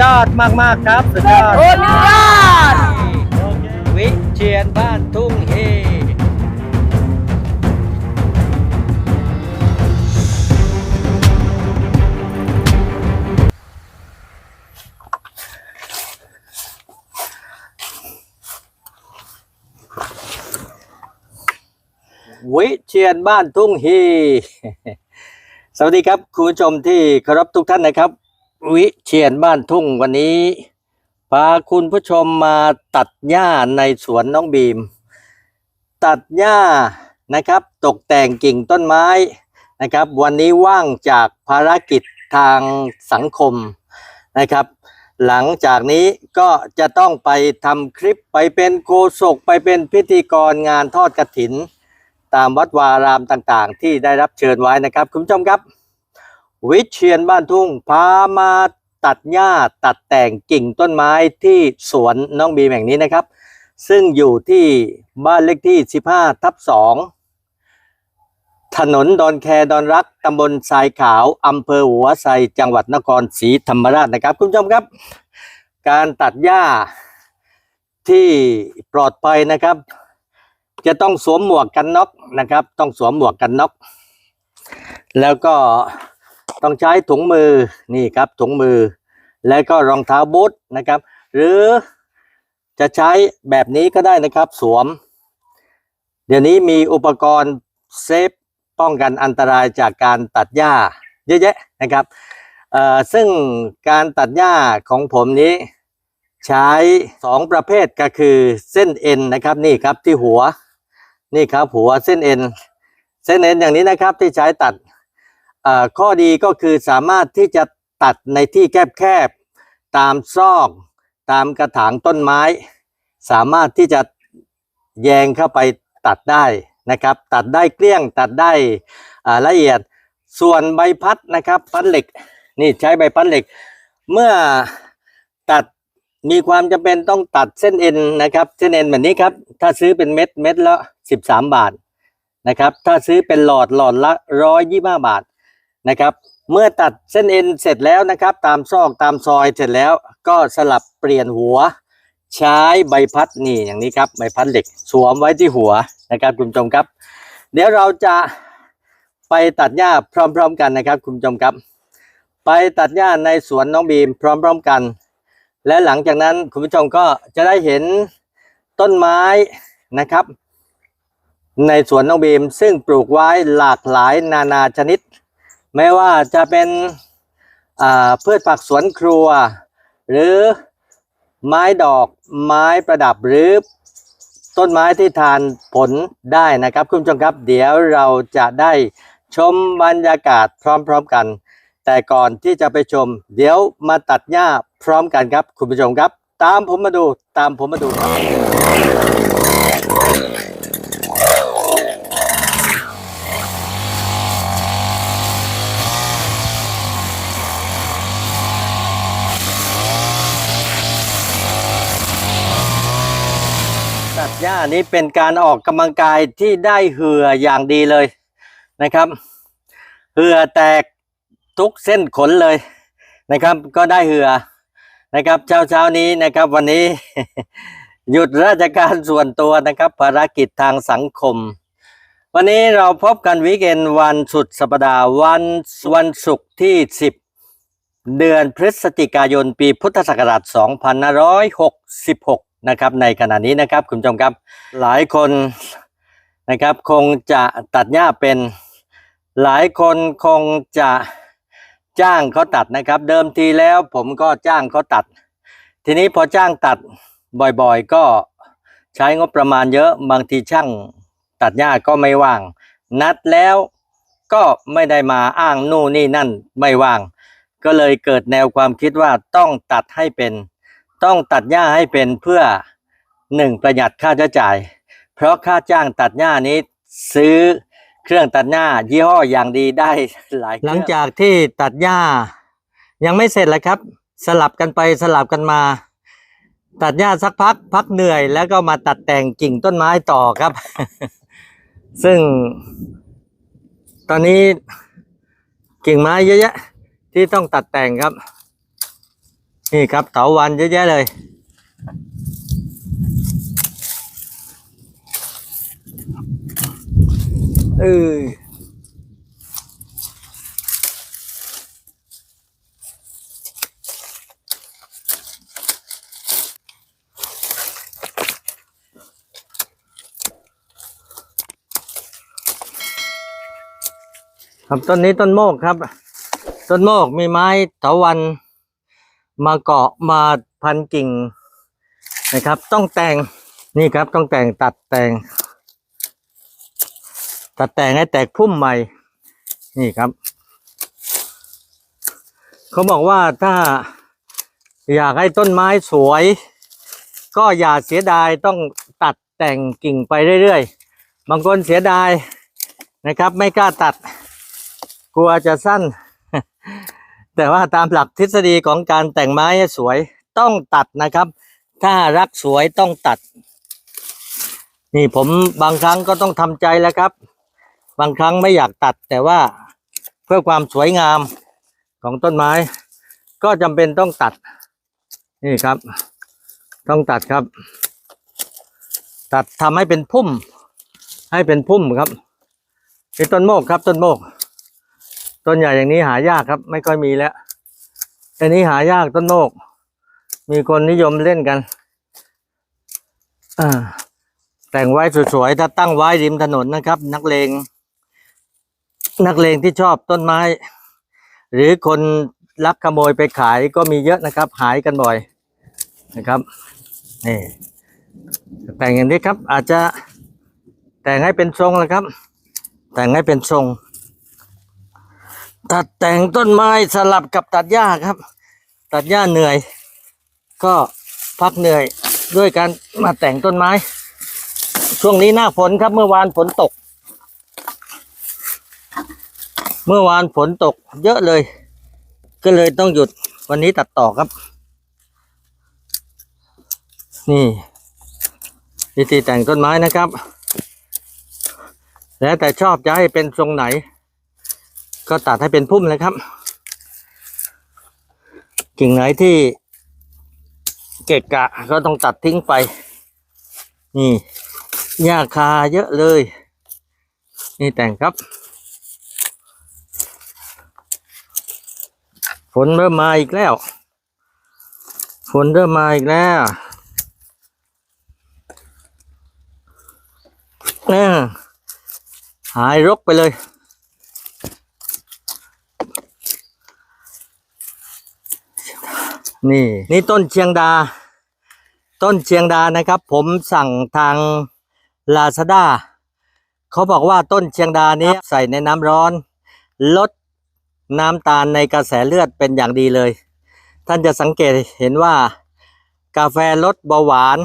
ยอดมากๆครับ สุดยอด สุดยอด วิเชียนบ้านทุ่งเฮวิเชียนบ้านทุ่งเฮสวัสดีครับ คุณผู้ชมที่เคารพทุกท่านนะครับ วิเชียนบ้านทุ่งวันนี้พาคุณผู้ชมมาตัดหญ้าในสวนน้องบีม ตัดหญ้านะครับ ตกแต่งกิ่งต้นไม้นะครับ วันนี้ว่างจากภารกิจทางสังคมนะครับ หลังจากนี้ก็จะต้องไปทำคลิปไปเป็นโฆษกไปเป็นพิธีกรงานทอดกระถิน ตามวัดวารามต่างๆ ที่ได้รับเชิญไว้นะครับ คุณผู้ชมครับ วิเชียนบ้านทุ่งพามาตัดหญ้าตัดแต่งกิ่งต้นไม้ที่สวนน้องบีมแห่งนี้นะครับ ซึ่งอยู่ที่บ้านเลขที่ 15 ทับ 2 ถนนดอนแคดอนรักตำบลทรายขาวอำเภอหัวไซจังหวัดนครศรีธรรมราชนะครับ คุณผู้ชมครับ การตัดหญ้าที่ปลอดภัยนะครับ จะต้องสวมหมวกกันน็อกนะครับ ต้องสวมหมวกกันน็อกแล้วก็ ต้องใช้ถุงมือนี่ครับถุงมือ แล้วก็รองเท้าบูทนะครับ หรือจะใช้แบบนี้ก็ได้นะครับสวม เดี๋ยวนี้มีอุปกรณ์เซฟป้องกันอันตรายจากการตัดหญ้าเยอะแยะนะครับเอ่อซึ่งการตัดหญ้าของผมนี้ใช้สองประเภทก็คือเส้นเอ็นนะครับนี่ครับที่หัวนี่ครับหัวเส้นเอ็นเส้นเอ็นอย่างนี้นะครับที่ใช้ตัด ข้อดีก็คือสามารถที่จะตัดในที่แคบๆ ตามซอกตามกระถางต้นไม้ สามารถที่จะแยงเข้าไปตัดได้นะครับ ตัดได้เกลี้ยงตัดได้ละเอียดส่วนใบพัดนะครับพัดเหล็กนี่ใช้ใบพัดเหล็ก เมื่อตัดมีความจำเป็นต้องตัดเส้นเอ็นนะครับ เส้นเอ็นแบบนี้ครับ ถ้าซื้อเป็นเม็ดเม็ดละสิบสามบาทนะครับ ถ้าซื้อเป็นหลอดหลอดละร้อยยี่ห้าบาท นะครับ เมื่อตัดเส้นเอ็นเสร็จแล้วนะครับ ตามซอกตามซอยเสร็จแล้วก็สลับเปลี่ยนหัว ใช้ใบพัดนี่อย่างนี้ครับใบพัดเหล็กสวมไว้ที่หัวนะครับคุณผู้ชมครับ เดี๋ยวเราจะไปตัดหญ้าพร้อม ๆ กันนะครับคุณผู้ชมครับ ไปตัดหญ้าในสวนน้องบีมพร้อม ๆกัน และหลังจากนั้นคุณผู้ชมก็จะได้เห็นต้นไม้นะครับ ในสวนน้องบีมซึ่งปลูกไว้หลากหลายนานาชนิด ไม่ว่าจะเป็นพืชผักสวนครัว หรือไม้ดอกไม้ประดับหรือต้นไม้ที่ทานผลได้นะครับ คุณผู้ชมครับ เดี๋ยวเราจะได้ชมบรรยากาศพร้อมๆกัน แต่ก่อนที่จะไปชม เดี๋ยวมาตัดหญ้าพร้อมกันครับ คุณผู้ชมครับ ตามผมมาดูตามผมมาดูครับ ตัดหญ้า นี้เป็นการออกกำลังกายที่ได้เหืออย่างดีเลยนะครับ เหือแตกทุกเส้นขนเลยนะครับ ก็ได้เหือนะครับเช้าเช้านี้นะครับวันนี้ หยุดราชการส่วนตัวนะครับ ภารกิจทางสังคม วันนี้เราพบกันวิกเอนวันสุดสัปดาห์วันวันศุกร์ที่ 10 เดือนพฤศจิกายนปีพุทธศักราช2566 นะครับในขณะนี้นะครับคุณผู้ชมครับหลายคนนะครับคงจะตัดหญ้าเป็น หลายคนคงจะจ้างเขาตัดนะครับ เดิมทีแล้วผมก็จ้างเขาตัด ทีนี้พอจ้างตัดบ่อยๆ ก็ใช้งบประมาณเยอะบางทีช่างตัดหญ้าก็ไม่ว่าง นัดแล้วก็ไม่ได้มาอ้างนู่นนี่นั่นไม่ว่าง ก็เลยเกิดแนวความคิดว่าต้องตัดให้เป็น ต้องตัดหญ้าให้เป็นเพื่อหนึ่งประหยัดค่าใช้จ่าย เพราะค่าจ้างตัดหญ้านี้ซื้อเครื่องตัดหญ้ายี่ห้ออย่างดีได้หลายหลังจากที่ตัดหญ้า ยังไม่เสร็จเลยครับ สลับกันไปสลับกันมา ตัดหญ้าสักพัก พักเหนื่อย แล้วก็มาตัดแต่งกิ่งต้นไม้ต่อครับ ซึ่ง ตอนนี้กิ่งไม้เยอะแยะที่ต้องตัดแต่งครับ นี่ครับเถาวันเยอะแยะเลย เออครับต้นนี้ต้นโมกครับ ต้นโมกมีไม้เถาวัน มาเกาะมาพันกิ่งนะครับ ต้องแต่งนี่ครับต้องแต่งตัดแต่ง ตัดแต่งให้แตกพุ่มใหม่ นี่ครับ เขาบอกว่าถ้าอยากให้ต้นไม้สวย ก็อย่าเสียดายต้องตัดแต่งกิ่งไปเรื่อยๆ บางคนเสียดายนะครับ ไม่กล้าตัด กลัวจะสั้น แต่ว่าตามหลักทฤษฎีของการแต่งไม้สวยต้องตัดนะครับ ถ้ารักสวยต้องตัด นี่ผมบางครั้งก็ต้องทำใจแล้วครับ บางครั้งไม่อยากตัดแต่ว่าเพื่อความสวยงามของต้นไม้ ก็จำเป็นต้องตัด นี่ครับ ต้องตัดครับ ตัดทำให้เป็นพุ่ม ให้เป็นพุ่มครับนี่ต้นโมกครับต้นโมก ต้นใหญ่อย่างนี้หายากครับ ไม่ค่อยมีแล้วอันนี้หายากต้นโมกมีคนนิยมเล่นกันแต่งไว้สวยๆถ้าตั้งไว้ริมถนนนะครับ นักเลง นักเลงที่ชอบต้นไม้ หรือคนลักขโมยไปขายก็มีเยอะนะครับ หายกันบ่อยนะครับนี่แต่งอย่างนี้ครับ อาจจะแต่งให้เป็นทรงนะครับ แต่งให้เป็นทรง ตัดแต่งต้นไม้สลับกับตัดหญ้าครับ ตัดหญ้าเหนื่อย ก็พักเหนื่อยด้วยการมาแต่งต้นไม้ ช่วงนี้หน้าฝนครับเมื่อวานฝนตก เมื่อวานฝนตกเยอะเลย ก็เลยต้องหยุดวันนี้ตัดต่อครับ นี่วิธีแต่งต้นไม้นะครับ แล้วแต่ชอบจะให้เป็นทรงไหน ก็ตัดให้เป็นพุ่มเลยครับ กิ่งไหนที่ เกะกะก็ต้องตัดทิ้งไป นี่หญ้าคาเยอะเลย นี่แต่งครับ ฝนเริ่มมาอีกแล้ว ฝนเริ่มมาอีกแล้วเออหายรกไปเลย นี่ นี่ต้นเชียงดา ต้นเชียงดานะครับ ผมสั่งทางลาซาด้าเขาบอกว่าต้นเชียงดานี้ใส่ในน้ำร้อน ลดน้ำตาลในกระแสเลือดเป็นอย่างดีเลย ท่านจะสังเกตเห็นว่า กาแฟลดเบาหวาน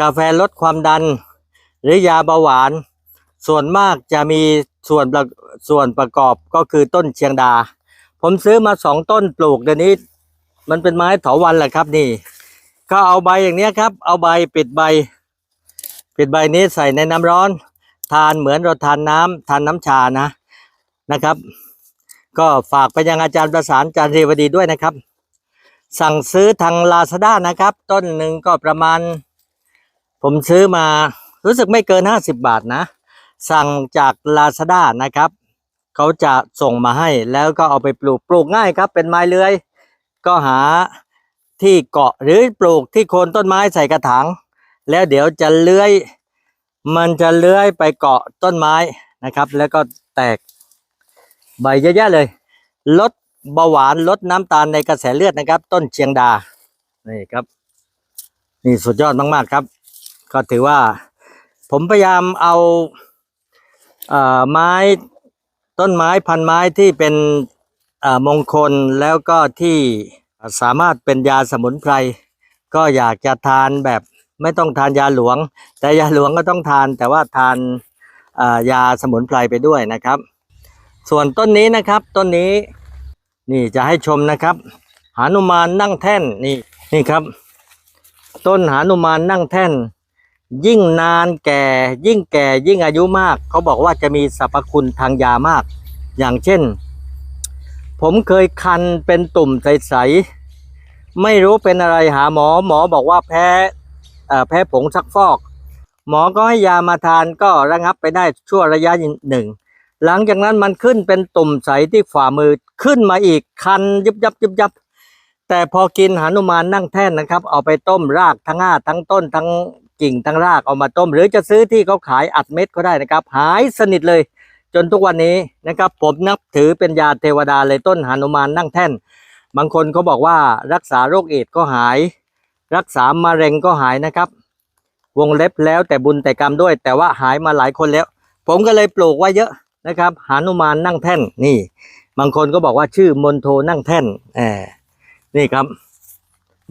กาแฟลดความดัน หรือยาเบาหวาน ส่วนมากจะมีส่วนส่วนประกอบก็คือต้นเชียงดา ผมซื้อมาสองต้นปลูกเดี๋ยวนี้ มันเป็นไม้เถาวันแหละครับนี่ ก็เอาใบอย่างเนี้ยครับ เอาใบปิดใบ ปิดใบนี้ใส่ในน้ำร้อน ทานเหมือนเราทานน้ำทานน้ำชานะนะครับ ก็ฝากไปยังอาจารย์ประสานอาจารย์เรวดีด้วยนะครับ สั่งซื้อทางลาซาด้านะครับ ต้นหนึ่งก็ประมาณ ผมซื้อมารู้สึกไม่เกินห้าสิบบาทนะ สั่งจากลาซาด้านะครับ เขาจะส่งมาให้แล้วก็เอาไปปลูกปลูกง่ายครับ เป็นไม้เลื้อย ก็หาที่เกาะหรือปลูกที่โคนต้นไม้ใส่กระถางแล้วเดี๋ยวจะเลื้อย มันจะเลื้อยไปเกาะต้นไม้นะครับ แล้วก็แตกใบเยอะแยะเลย ลดเบาหวานลดน้ำตาลในกระแสเลือดนะครับ ต้นเชียงดานี่ครับ นี่สุดยอดมากๆครับ ก็ถือว่า ผมพยายามเอาเอ่อไม้ต้นไม้พันไม้ที่เป็น มงคลแล้วก็ที่สามารถเป็นยาสมุนไพรก็อยากจะทานแบบไม่ต้องทานยาหลวง แต่ยาหลวงก็ต้องทาน แต่ว่าทานยาสมุนไพรไปด้วยนะครับ ส่วนต้นนี้นะครับต้นนี้นี่จะให้ชมนะครับหานุมานนั่งแท่นนี่นี่ครับ ต้นหานุมานนั่งแท่น ยิ่งนานแก่ ยิ่งแก่ยิ่งอายุมาก เขาบอกว่าจะมีสรรพคุณทางยามาก อย่างเช่น ผมเคยคันเป็นตุ่มใสๆไม่รู้เป็นอะไรหาหมอ หมอบอกว่าแพ้แพ้ผงซักฟอก หมอก็ให้ยามาทานก็ระงับไปได้ชั่วระยะหนึ่ง หลังจากนั้นมันขึ้นเป็นตุ่มใสที่ฝ่ามือขึ้นมาอีกคันยุบยับยุบยับแต่พอกินหานุมานนั่งแท่นนะครับ เอาไปต้มรากทั้งง่าทั้งต้นทั้งกิ่งทั้งรากเอามาต้ม หรือจะซื้อที่เขาขายอัดเม็ดก็ได้นะครับ หายสนิทเลย จนทุกวันนี้นะครับผมนับถือเป็นยาเทวดาเลยต้นหานุมานนั่งแท่น บางคนเขาบอกว่ารักษาโรคเอดก็หาย รักษามะเร็งก็หายนะครับ วงเล็บแล้วแต่บุญแต่กรรมด้วย แต่ว่าหายมาหลายคนแล้ว ผมก็เลยปลูกไว้เยอะนะครับหานุมานนั่งแท่นนี่ บางคนก็บอกว่าชื่อมนโทนั่งแท่นแอบนี่ครับ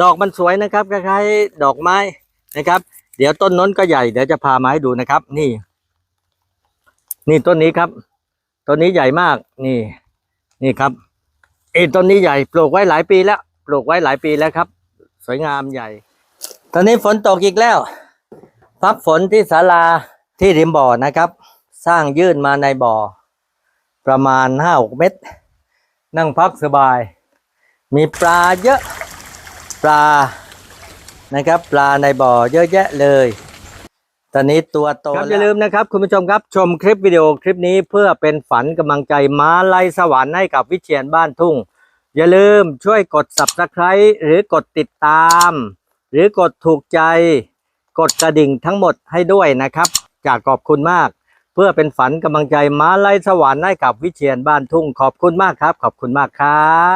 ดอกมันสวยนะครับคล้ายๆดอกไม้นะครับ เดี๋ยวต้นน้นก็ใหญ่เดี๋ยวจะพามาให้ดูนะครับ นี่ นี่ต้นนี้ครับต้นนี้ใหญ่มากนี่ นี่ครับเอยต้นนี้ใหญ่ปลูกไว้หลายปีแล้วปลูกไว้หลายปีแล้วครับ สวยงามใหญ่ ตอนนี้ฝนตกอีกแล้วพักฝนที่ศาลาที่ริมบ่อนะครับ สร้างยื่นมาในบ่อ ประมาณห้าหกเมตร นั่งพักสบาย มีปลาเยอะปลานะครับ ปลาในบ่อเยอะแยะเลย ตอนนี้ตัวโตครับอย่าลืมนะครับคุณผู้ชมครับชมคลิปวิดีโอคลิปนี้เพื่อเป็นฝันกำลังใจมาลัยสวรรค์ให้กับวิเชียนบ้านทุ่ง อย่าลืมช่วยกด subscribe หรือกดติดตาม หรือกดถูกใจ กดกระดิ่งทั้งหมดให้ด้วยนะครับจากขอบคุณมาก เพื่อเป็นฝันกำลังใจมาลัยสวรรค์ให้กับวิเชียนบ้านทุ่ง ขอบคุณมากครับ ขอบคุณมากครับ